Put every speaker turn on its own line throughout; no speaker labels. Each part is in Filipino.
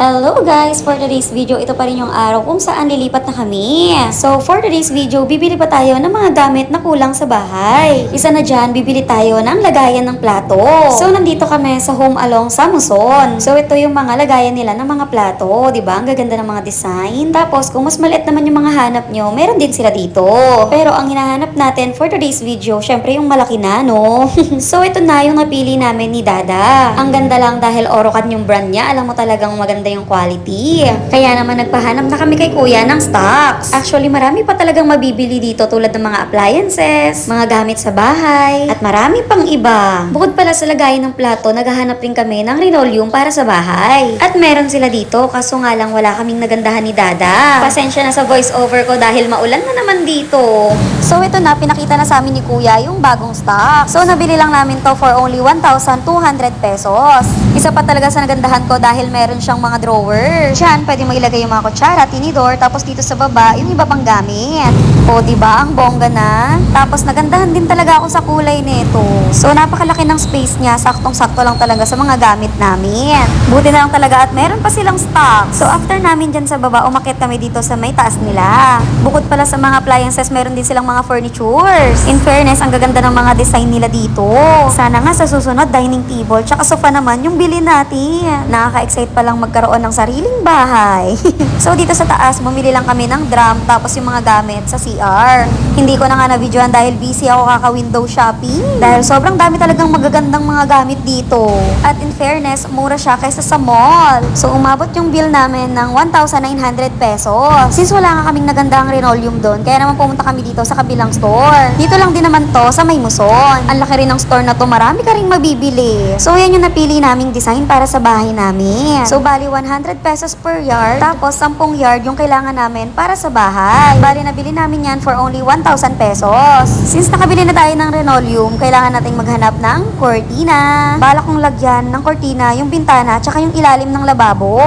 Hello guys! For today's video, ito pa rin yung araw kung saan lilipat na kami. So for today's video, bibili pa tayo ng mga gamit na kulang sa bahay. Isa na dyan, bibili tayo ng lagayan ng plato. So nandito kami sa Home Along Samuson. So ito yung mga lagayan nila ng mga plato. ba Ang gaganda ng mga design. Tapos kung mas maliit naman yung mga hanap nyo, meron din sila dito. Pero ang hinahanap natin for today's video, syempre yung malaki na, no? so ito na yung napili namin ni Dada. Ang ganda lang dahil Orocan yung brand niya. Alam mo talagang maganda yung quality. Kaya naman nagpahanap na kami kay kuya ng stocks. Actually, marami pa talagang mabibili dito tulad ng mga appliances, mga gamit sa bahay, at marami pang iba. Bukod pala sa lagayan ng plato, naghahanap rin kami ng linoleum para sa bahay. At meron sila dito, kaso nga lang wala kaming nagandahan ni Dada. Pasensya na sa voice over ko dahil maulan na naman dito. So ito na, pinakita na sa amin ni kuya yung bagong stock. So nabili lang namin to for only 1,200 pesos. Isa pa talaga sa nagandahan ko dahil meron siyang mga drawer. Diyan, pwede mo ilagay yung mga kutsara, tinidor, tapos dito sa baba, yung iba pang gamit. O, di ba Ang bongga na. Tapos nagandahan din talaga ako sa kulay nito. So, napakalaki ng space niya. Saktong-sakto lang talaga sa mga gamit namin. Buti na lang talaga at meron pa silang stock. So, after namin dyan sa baba, umakit kami dito sa may taas nila. Bukod pala sa mga appliances, meron din silang mga furnitures. In fairness, ang gaganda ng mga design nila dito. Sana nga sa susunod, dining table, tsaka sofa naman yung bili natin. Nakaka-excite pa lang magkaroon ng sariling bahay. so, dito sa taas, bumili lang kami ng drum, tapos yung mga gamit sa CR. Hindi ko na nga na-videoan dahil busy ako kaka-window shopping. Dahil sobrang dami talagang magagandang mga gamit dito. At in fairness, mura siya kaysa sa mall. So, umabot yung bill namin ng 1,900 pesos. Since wala nga kaming nagandang linoleum doon, kaya naman pumunta kami dito sa kabilang store. Dito lang din naman to sa May Muson. Ang laki rin ng store na to, marami ka rin mabibili. So, yan yung napili naming design para sa bahay namin. So, bali 100 pesos per yard. Tapos, 10 yard yung kailangan namin para sa bahay. Bali, nabili namin yan for only 1,000 pesos. Since nakabili na tayo ng linoleum, kailangan nating maghanap ng cortina. Bala kong lagyan ng cortina yung bintana tsaka yung ilalim ng lababo.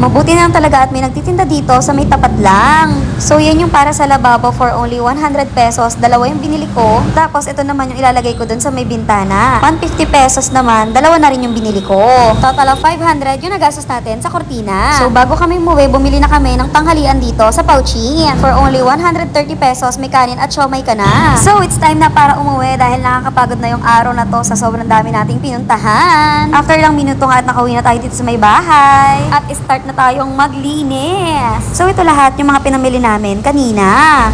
Mabuti na lang talaga at may nagtitinda dito sa may tapat lang. So, yan yung para sa lababo for only 100 pesos. Dalawa yung binili ko. Tapos, ito naman yung ilalagay ko dun sa may bintana. 150 pesos naman, dalawa na rin yung binili ko. Total of 500 yung nagastos natin sa kortina. So, bago kami umuwi, bumili na kami ng tanghalian dito sa Pauchin. For only 130 pesos, may kanin at siomay ka na. So, it's time na para umuwi dahil nakakapagod na yung araw na to sa sobrang dami nating pinuntahan. After lang minuto nga at nakauwi na tayo dito sa may bahay. At start na tayong maglinis. So, ito lahat yung mga pinamili namin kanina.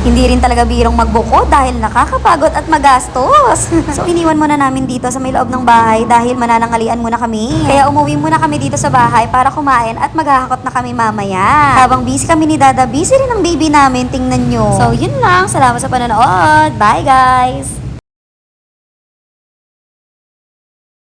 Hindi rin talaga birong magbuko dahil nakakapagod at magastos. so, iniwan muna namin dito sa may loob ng bahay dahil mananangalian muna kami. Kaya umuwi muna kami dito sa bahay para kumain at maghahakot na kami mamaya. Habang busy kami ni Dada, busy rin ang baby namin. Tingnan nyo. So, yun lang. Salamat sa panonood. Bye, guys!